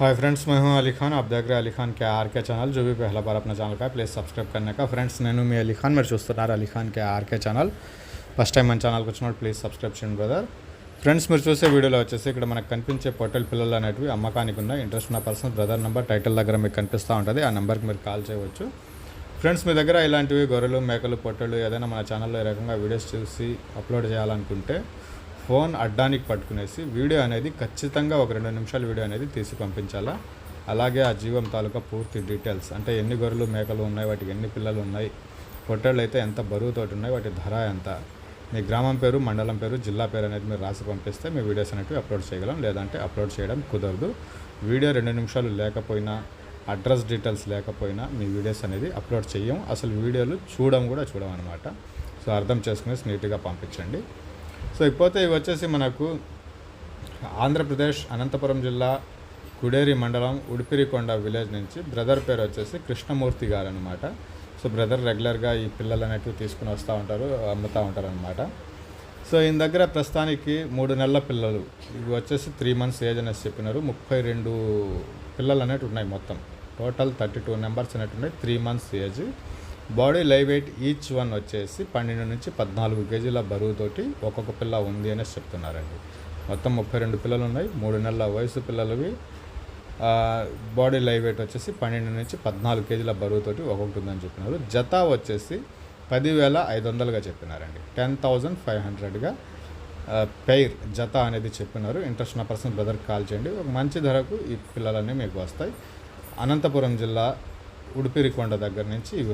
Hi friends मैं हूं अली खान आप देख रहे हैं अली खान के आर के ఛానల్ जो भी पहला बार अपना ఛానల్ का प्लीज़ సబ్స్క్రైబ్ करने का ఫ్రెండ్స్ నేను మీ అలీ ఖాన్ మీరు చూస్తున్నారు Ali Khan K RK channel first time మన ఛానల్కి వచ్చినప్పుడు ప్లీజ్ సబ్స్క్రైబ్ చేయండి బ్రదర్ ఫ్రెండ్స్ మీరు చూసే వీడియోలో వచ్చేసి ఇక్కడ మనకు కనిపించే పొట్టెల పిల్లలు అనేటివి అమ్మకానికి ఉన్నాయి ఇంట్రెస్ట్ ఉన్న పర్సన్ బ్రదర్ నెంబర్ టైటిల్ దగ్గర మీకు కనిపిస్తూ ఉంటుంది ఆ నెంబర్కి మీరు కాల్ చేయవచ్చు ఫ్రెండ్స్ మీ దగ్గర ఇలాంటివి గొర్రెలు మేకలు పొట్టెలు ఏదైనా మన ఛానల్లో ఈ రకంగా వీడియోస్ చూసి అప్లోడ్ చేయాలనుకుంటే ఫోన్ అడ్డానికి పట్టుకునేసి వీడియో అనేది ఖచ్చితంగా ఒక రెండు నిమిషాల వీడియో అనేది తీసి పంపించాలా? అలాగే ఆ జీవం తాలూకా పూర్తి డీటెయిల్స్ అంటే ఎన్ని గొర్రెలు మేకలు ఉన్నాయి వాటికి ఎన్ని పిల్లలు ఉన్నాయి పొట్టేళ్ళు అయితే ఎంత బరువుతోటి ఉన్నాయి వాటి ధర ఎంత? మీ గ్రామం పేరు మండలం పేరు జిల్లా పేరు అనేది మీరు రాసి పంపిస్తే మీ వీడియోస్ అనేవి అప్లోడ్ చేయగలం లేదంటే అప్లోడ్ చేయడం కుదరదు. వీడియో రెండు నిమిషాలు లేకపోయినా అడ్రస్ డీటెయిల్స్ లేకపోయినా మీ వీడియోస్ అనేది అప్లోడ్ చేయం. అసలు వీడియోలు చూడడం కూడా చూడమన్నమాట. అనమాట సో అర్థం చేసుకునేసి నీట్గా పంపించండి. సో ఇకపోతే ఇవి వచ్చేసి మనకు ఆంధ్రప్రదేశ్ అనంతపురం జిల్లా కుడేరి మండలం ఉడిపిరికొండ విలేజ్ నుంచి బ్రదర్ పేరు వచ్చేసి కృష్ణమూర్తి గారు అనమాట సో బ్రదర్ రెగ్యులర్గా ఈ పిల్లలు అనేటివి తీసుకుని వస్తూ ఉంటారు అమ్ముతూ ఉంటారు అనమాట సో ఈయన దగ్గర ప్రస్తుతానికి మూడు నెలల పిల్లలు. ఇవి వచ్చేసి త్రీ మంత్స్ ఏజ్ అనేసి చెప్పినారు. ముప్పై రెండు పిల్లలు అనేవి ఉన్నాయి మొత్తం. టోటల్ థర్టీ టూ నెంబర్స్ అనేవి ఉన్నాయి three months age. Body live weight each one వచ్చేసి పన్నెండు నుంచి పద్నాలుగు కేజీల బరువుతోటి ఒక్కొక్క పిల్ల ఉంది అనేసి చెప్తున్నారండి. మొత్తం ముప్పై రెండు పిల్లలు ఉన్నాయి. మూడు నెలల వయసు పిల్లలవి. బాడీ లైవ్ వెయిట్ వచ్చేసి పన్నెండు నుంచి పద్నాలుగు కేజీల బరువుతోటి ఒక్కొక్కటి ఉందని చెప్పినారు. జత వచ్చేసి పదివేల ఐదు వందలుగా చెప్పినారండి. టెన్ థౌజండ్ ఫైవ్ హండ్రెడ్గా పెయిర్ జత అనేది చెప్పినారు. ఇంట్రెస్ట్ ఉన్న పర్సన్ బ్రదర్కి కాల్ చేయండి. ఒక మంచి ధరకు ఈ పిల్లలన్నీ మీకు వస్తాయి. అనంతపురం జిల్లా ఉడిపిరికొండ దగ్గర నుంచి ఇవి